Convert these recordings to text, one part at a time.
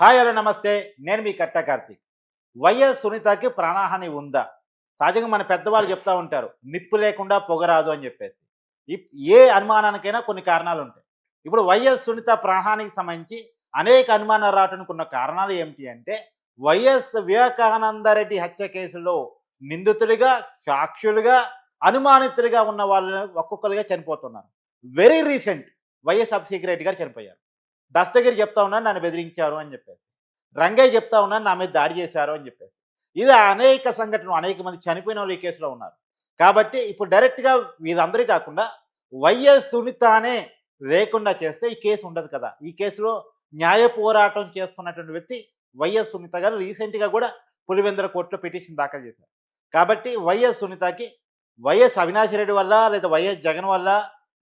Hi hello నమస్తే. నేను మీ కట్ట కార్తీక్. వైఎస్ సునీతకి ప్రాణహాని ఉందా? సహజంగా మన పెద్దవాళ్ళు చెప్తా ఉంటారు నిప్పు లేకుండా పొగరాదు అని చెప్పేసి. ఏ అనుమానానికైనా కొన్ని కారణాలు ఉంటాయి ఇప్పుడు వైఎస్ సునీత ప్రాణహానికి సంబంధించి అనేక అనుమానాలు రావటానికి కారణాలు ఏమిటి అంటే వైఎస్ వివేకానందరెడ్డి హత్య కేసులో నిందితులుగా సాక్షులుగా అనుమానితులుగా ఉన్న వాళ్ళు ఒక్కొక్కరుగా చనిపోతున్నారు. Very recent YS Abhishek Reddy గారు చనిపోయారు. దస్తగిరి చెప్తా ఉన్నాను నన్ను బెదిరించారు అని చెప్పేసి. రంగయ్య చెప్తా ఉన్నాను నా మీద దాడి చేశారు అని చెప్పేసి. ఇది అనేక సంఘటనలు అనేక మంది చనిపోయిన వాళ్ళు ఈ కేసులో ఉన్నారు. కాబట్టి ఇప్పుడు డైరెక్ట్గా వీరందరూ కాకుండా వైఎస్ సునీతానే లేకుండా చేస్తే ఈ కేసు ఉండదు కదా. ఈ కేసులో న్యాయ పోరాటం చేస్తున్నటువంటి వ్యక్తి వైఎస్ సునీత గారు రీసెంట్గా కూడా పులివెందుల కోర్టులో పిటిషన్ దాఖలు చేశారు. కాబట్టి వైఎస్ సునీతకి వైఎస్ అవినాష్ రెడ్డి వల్ల లేదా వైఎస్ జగన్ వల్ల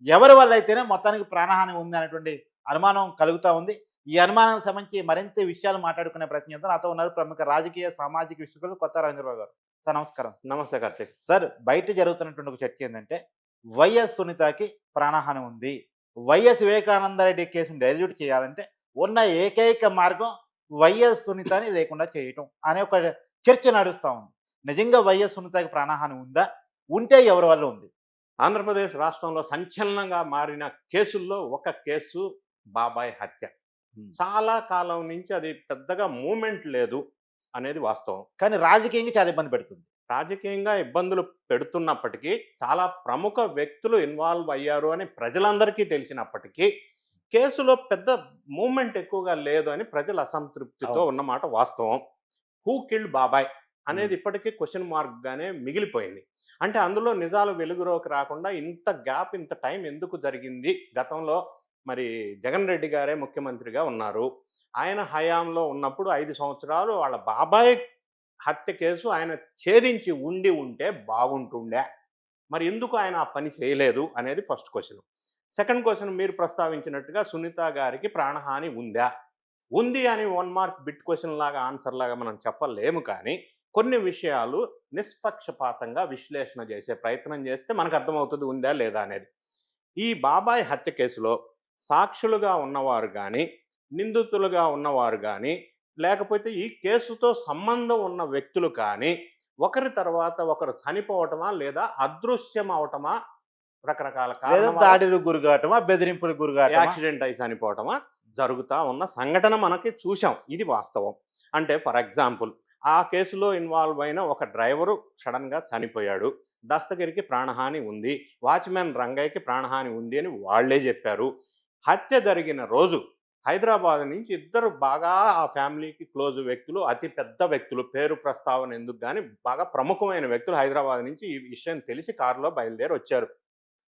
ఎవరి వల్ల అయితేనే మొత్తానికి ప్రాణహాని ఉంది అనేటువంటి అనుమానం కలుగుతూ ఉంది. ఈ అనుమానానికి సంబంధించి మరింత విషయాలు మాట్లాడుకునే ప్రయత్నం చేద్దాం. నాతో ఉన్నారు ప్రముఖ రాజకీయ సామాజిక విశ్లేషకులు కొత్త రవీంద్రబాబు గారు. సార్ నమస్కారం. నమస్తే కార్తీక్. సార్ బయట జరుగుతున్నటువంటి ఒక చర్చ ఏంటంటే వైఎస్ సునీతకి ప్రాణహాని ఉంది. వైఎస్ వివేకానందరెడ్డి కేసును డైల్యూట్ చేయాలంటే ఉన్న ఏకైక మార్గం వైఎస్ సునీతని లేకుండా చేయటం అనే ఒక చర్చ నడుస్తూ ఉంది. నిజంగా వైఎస్ సునీతకి ప్రాణహాని ఉందా? ఉంటే ఎవరి వల్ల ఉంది? ఆంధ్రప్రదేశ్ రాష్ట్రంలో సంచలనంగా మారిన కేసుల్లో ఒక కేసు బాబాయ్ హత్య. చాలా కాలం నుంచి అది పెద్దగా మూమెంట్ లేదు అనేది వాస్తవం కానీ రాజకీయంగా చాలా ఇబ్బంది పెడుతుంది రాజకీయంగా ఇబ్బందులు పెడుతున్నప్పటికీ చాలా ప్రముఖ వ్యక్తులు ఇన్వాల్వ్ అయ్యారు అని ప్రజలందరికీ తెలిసినప్పటికీ కేసులో పెద్ద మూమెంట్ ఎక్కువగా లేదు అని ప్రజల అసంతృప్తితో. ఉన్నమాట వాస్తవం హూ కిల్డ్ బాబాయ్ అనేది. ఇప్పటికీ క్వశ్చన్ మార్క్ గానే మిగిలిపోయింది అంటే అందులో నిజాలు వెలుగులోకి రాకుండా ఇంత గ్యాప్ ఇంత టైం ఎందుకు జరిగింది గతంలో మరి జగన్ రెడ్డి గారే ముఖ్యమంత్రిగా ఉన్నారు. ఆయన హయాంలో ఉన్నప్పుడు ఐదు సంవత్సరాలు వాళ్ళ బాబాయ్ హత్య కేసు ఆయన ఛేదించి ఉండి ఉంటే బాగుంటుండే. మరి ఎందుకు ఆయన ఆ పని చేయలేదు అనేది ఫస్ట్ క్వశ్చన్. సెకండ్ క్వశ్చన్ మీరు ప్రస్తావించినట్టుగా సునీత గారికి ప్రాణహాని ఉందా? ఉంది అని వన్ మార్క్ బిట్ క్వశ్చన్ లాగా ఆన్సర్ లాగా మనం చెప్పలేము కానీ కొన్ని విషయాలు నిష్పక్షపాతంగా విశ్లేషణ చేసే ప్రయత్నం చేస్తే మనకు అర్థమవుతుంది ఉందా లేదా అనేది. ఈ బాబాయ్ హత్య కేసులో సాక్షులుగా ఉన్నవారు కానీ నిందితులుగా ఉన్నవారు కానీ లేకపోతే ఈ కేసుతో సంబంధం ఉన్న వ్యక్తులు కానీ ఒకరి తర్వాత ఒకరు చనిపోవటమా లేదా అదృశ్యం అవటమా రకరకాల దాడులకు గురికాటమా బెదిరింపులకు గురికాటమా యాక్సిడెంట్ అయి చనిపోవటమా జరుగుతూ ఉన్న సంఘటన మనకి చూసాం ఇది వాస్తవం. అంటే ఫర్ ఎగ్జాంపుల్ ఆ కేసులో ఇన్వాల్వ్ అయిన ఒక డ్రైవరు సడన్గా చనిపోయాడు. దస్తగిరికి ప్రాణహాని ఉంది. వాచ్మెన్ రంగయ్యకి ప్రాణహాని ఉంది అని వాళ్ళే చెప్పారు. హత్య జరిగిన రోజు హైదరాబాద్ నుంచి ఇద్దరు బాగా ఆ ఫ్యామిలీకి క్లోజ్ వ్యక్తులు అతి పెద్ద వ్యక్తులు పేరు ప్రస్తావన ఎందుకు కానీ బాగా ప్రముఖమైన వ్యక్తులు హైదరాబాద్ నుంచి ఈ విషయం తెలిసి కారులో బయలుదేరి వచ్చారు.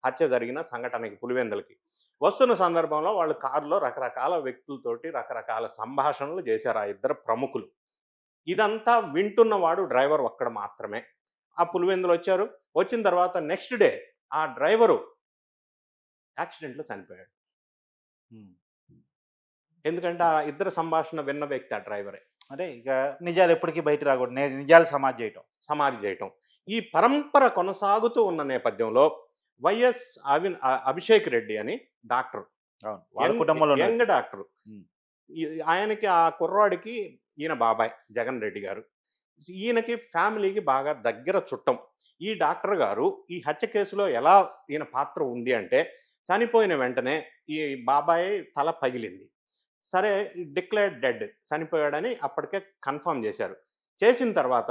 హత్య జరిగిన సంఘటనకి పులివెందులకి. వస్తున్న సందర్భంలో వాళ్ళు కారులో రకరకాల వ్యక్తులతోటి రకరకాల సంభాషణలు చేశారు ఆ ఇద్దరు ప్రముఖులు. ఇదంతా వింటున్నవాడు డ్రైవర్ ఒక్కడ మాత్రమే. ఆ పులివెందులు వచ్చారు. వచ్చిన తర్వాత నెక్స్ట్ డే ఆ డ్రైవరు యాక్సిడెంట్లో చనిపోయాడు. ఎందుకంటే ఆ ఇద్దరు సంభాషణ విన్న వ్యక్తి ఆ డ్రైవరే. అంటే ఇక నిజాలు ఎప్పటికీ బయట రాకూడదు. నే- నిజాలు సమాజ్ చేయటం. సమాధి చేయటం. ఈ పరంపర కొనసాగుతూ ఉన్న నేపథ్యంలో వైఎస్ అవి అ- అభిషేక్ రెడ్డి అని డాక్టర్. అవును. వాళ్ళ కుటుంబంలో. Young doctor. ఉమ్. ఈ- ఆయనకి ఆ కుర్రాడికి ఈయన బాబాయ్ జగన్ రెడ్డి గారు. ఈయనకి ఫ్యామిలీకి బాగా దగ్గర చుట్టం. ఈ డాక్టర్ గారు ఈ హత్య కేసులో ఎలా ఈయన పాత్ర ఉంది అంటే చనిపోయిన వెంటనే ఈ బాబాయ్ తల పగిలింది. సరే డిక్లేర్డ్ డెడ్ చనిపోయాడని అప్పటికే కన్ఫర్మ్ చేశారు. చేసిన తర్వాత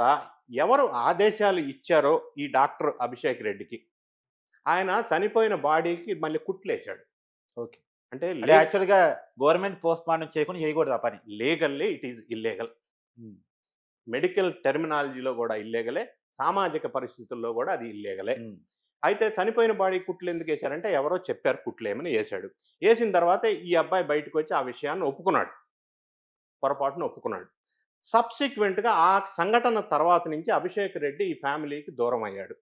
ఎవరు ఆదేశాలు ఇచ్చారో ఈ డాక్టర్ అభిషేక్ రెడ్డికి. ఆయన చనిపోయిన బాడీకి మళ్ళీ కుట్లేశాడు. ఓకే. అంటే యాక్చువల్గా గవర్నమెంట్ పోస్ట్ మార్టం చేయకుండా చేయకూడదు ఆ పని? Legally it is illegal. Medical టెర్మినాలజీలో కూడా ఇల్లీగలే సామాజిక పరిస్థితుల్లో కూడా అది ఇల్లీగలే. అయితే చనిపోయిన బాడీ కుట్లు ఎందుకు వేశారంటే ఎవరో చెప్పారు కుట్లేమని వేశాడు. వేసిన తర్వాత ఈ అబ్బాయి బయటకు వచ్చి ఆ విషయాన్ని ఒప్పుకున్నాడు. పొరపాటున ఒప్పుకున్నాడు. సబ్సిక్వెంట్గా ఆ సంఘటన తర్వాత నుంచి అభిషేక్ రెడ్డి ఈ ఫ్యామిలీకి దూరం అయ్యాడు.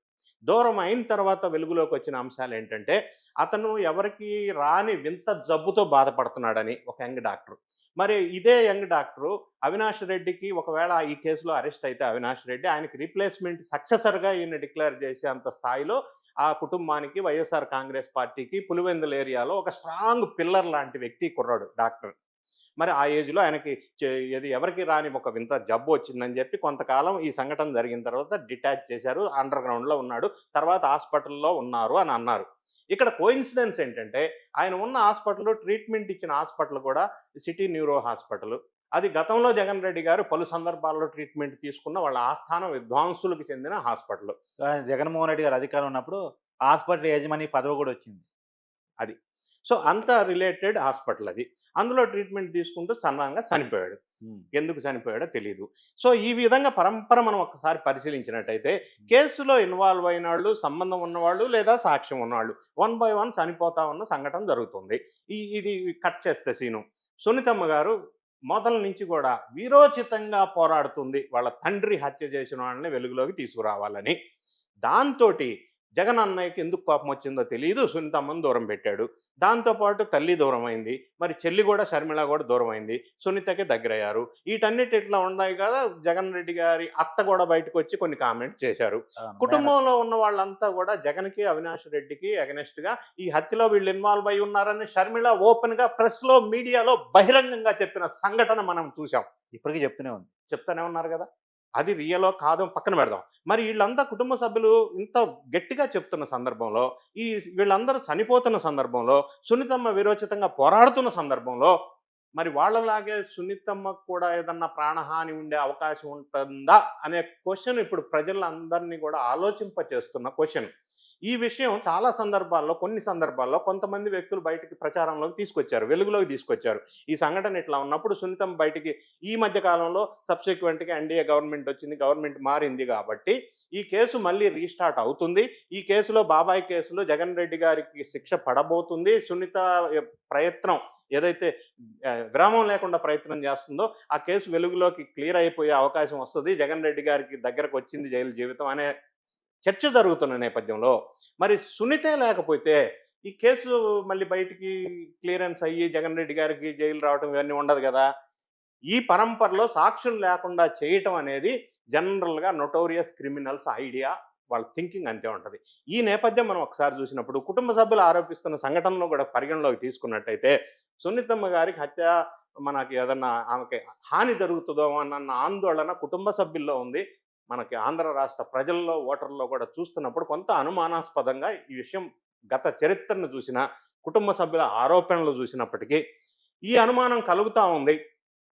దూరం అయిన తర్వాత వెలుగులోకి వచ్చిన అంశాలు ఏంటంటే అతను ఎవరికి రాని వింత జబ్బుతో బాధపడుతున్నాడని ఒక యంగ్ డాక్టర్. మరి ఇదే యంగ్ డాక్టరు అవినాష్ రెడ్డికి ఒకవేళ ఈ కేసులో అరెస్ట్ అయితే అవినాష్ రెడ్డి ఆయనకి రీప్లేస్మెంట్ సక్సెసర్గా ఈయన డిక్లేర్ చేసే అంత స్థాయిలో ఆ కుటుంబానికి వైఎస్ఆర్ కాంగ్రెస్ పార్టీకి పులివెందుల ఏరియాలో ఒక స్ట్రాంగ్ పిల్లర్ లాంటి వ్యక్తి కుర్రాడు డాక్టర్. మరి ఆ ఏజ్లో ఆయనకి ఏది ఎవరికి రాని ఒక వింత జబ్బు వచ్చిందని చెప్పి కొంతకాలం ఈ సంఘటన జరిగిన తర్వాత డిటాచ్ చేశారు అండర్ గ్రౌండ్లో ఉన్నాడు తర్వాత హాస్పిటల్లో ఉన్నారు అని అన్నారు. ఇక్కడ కోయిన్సిడెన్స్ ఏంటంటే ఆయన ఉన్న హాస్పిటల్ ట్రీట్మెంట్ ఇచ్చిన హాస్పిటల్ కూడా సిటీ న్యూరో హాస్పిటల్. అది గతంలో జగన్ రెడ్డి గారు పలు సందర్భాల్లో ట్రీట్మెంట్ తీసుకున్న వాళ్ళ ఆస్థాన విద్వాంసులకు చెందిన హాస్పిటల్. జగన్మోహన్ రెడ్డి గారు అధికారం ఉన్నప్పుడు హాస్పిటల్ యజమాని పదవి కూడా వచ్చింది. సో అంత రిలేటెడ్ హాస్పిటల్ అది. అందులో ట్రీట్మెంట్ తీసుకుంటూ సన్నంగా చనిపోయాడు. ఎందుకు చనిపోయాడో తెలియదు సో ఈ విధంగా పరంపర మనం ఒకసారి పరిశీలించినట్టయితే కేసులో ఇన్వాల్వ్ అయిన వాళ్ళు సంబంధం ఉన్నవాళ్ళు లేదా సాక్ష్యం ఉన్నవాళ్ళు వన్ బై వన్ చనిపోతా ఉన్న సంఘటన జరుగుతుంది. ఈ ఇది కట్ చేస్తే సీను. సునీతమ్మ గారు మొదల నుంచి కూడా వీరోచితంగా పోరాడుతుంది. వాళ్ళ తండ్రి హత్య చేసిన వాళ్ళని వెలుగులోకి తీసుకురావాలని. దాంతో జగన్ అన్నయ్యకి ఎందుకు కోపం వచ్చిందో తెలియదు సునీతమ్మని దూరం పెట్టాడు. దాంతోపాటు తల్లి దూరం అయింది మరి చెల్లి కూడా షర్మిల కూడా దూరం అయింది సునీతకి దగ్గరయ్యారు. వీటన్నిటి ఇట్లా ఉన్నాయి కదా జగన్ రెడ్డి గారి అత్త కూడా బయటకు వచ్చి కొన్ని కామెంట్స్ చేశారు. కుటుంబంలో ఉన్న వాళ్ళంతా కూడా జగన్కి అవినాష్ రెడ్డికి అగనెస్ట్గా ఈ హత్యలో వీళ్ళు ఇన్వాల్వ్ అయి ఉన్నారని షర్మిల ఓపెన్గా ప్రెస్లో మీడియాలో బహిరంగంగా చెప్పిన సంఘటన మనం చూసాం ఇప్పటికీ చెప్తూనే ఉంది. చెప్తానే ఉన్నారు కదా. అది రియలో కాదు పక్కన పెడదాం. మరి వీళ్ళంతా కుటుంబ సభ్యులు ఇంత గట్టిగా చెప్తున్న సందర్భంలో ఈ వీళ్ళందరూ చనిపోతున్న సందర్భంలో సునీతమ్మ విరోచితంగా పోరాడుతున్న సందర్భంలో మరి వాళ్ళలాగే సునీతమ్మకు కూడా ఏదన్నా ప్రాణహాని ఉండే అవకాశం ఉంటుందా? అనే క్వశ్చన్ ఇప్పుడు ప్రజలందరినీ కూడా ఆలోచింప చేస్తున్న క్వశ్చన్ ఈ విషయం చాలా సందర్భాల్లో కొన్ని సందర్భాల్లో కొంతమంది వ్యక్తులు బయటికి ప్రచారంలోకి తీసుకొచ్చారు వెలుగులోకి తీసుకొచ్చారు. ఈ సంఘటన ఇట్లా ఉన్నప్పుడు సునీతం బయటికి ఈ మధ్య కాలంలో సబ్సిక్వెంట్గా ఎన్డీఏ గవర్నమెంట్ వచ్చింది గవర్నమెంట్ మారింది కాబట్టి ఈ కేసు మళ్ళీ రీస్టార్ట్ అవుతుంది. ఈ కేసులో బాబాయ్ కేసులో జగన్ రెడ్డి గారికి శిక్ష పడబోతుంది. సునీత ప్రయత్నం ఏదైతే విరామం లేకుండా ప్రయత్నం చేస్తుందో ఆ కేసు వెలుగులోకి క్లియర్ అయిపోయే అవకాశం వస్తుంది. జగన్ రెడ్డి గారికి దగ్గరకు వచ్చింది జైలు జీవితం అనే చర్చ జరుగుతున్న నేపథ్యంలో మరి సునీతే లేకపోతే ఈ కేసు మళ్ళీ బయటికి క్లియరెన్స్ అయ్యి జగన్ రెడ్డి గారికి జైలు రావడం ఇవన్నీ ఉండదు కదా. ఈ పరంపరలో సాక్షులు లేకుండా చేయటం అనేది జనరల్గా నొటోరియస్ క్రిమినల్స్ ఐడియా వాళ్ళ థింకింగ్ అంతే ఉంటుంది. ఈ నేపథ్యం మనం ఒకసారి చూసినప్పుడు కుటుంబ సభ్యులు ఆరోపిస్తున్న సంఘటనలో కూడా పరిగణలోకి తీసుకున్నట్టయితే సునీతమ్మ గారికి హత్య మనకి ఏదన్నా ఆమెకి హాని జరుగుతుందో అన్న ఆందోళన కుటుంబ సభ్యుల్లో ఉంది. మనకి ఆంధ్ర రాష్ట్ర ప్రజల్లో ఓటర్లో కూడా చూస్తున్నప్పుడు కొంత అనుమానాస్పదంగా ఈ విషయం గత చరిత్రను చూసిన కుటుంబ సభ్యుల ఆరోపణలు చూసినప్పటికీ ఈ అనుమానం కలుగుతూ ఉంది.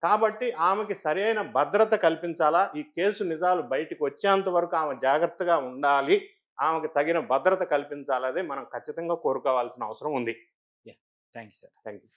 కాబట్టి ఆమెకి సరైన భద్రత కల్పించాలా? ఈ కేసు నిజాలు బయటికి వచ్చేంత వరకు ఆమె జాగ్రత్తగా ఉండాలి. ఆమెకు తగిన భద్రత కల్పించాలదే మనం ఖచ్చితంగా కోరుకోవాల్సిన అవసరం ఉంది. Thank you sir. Thank you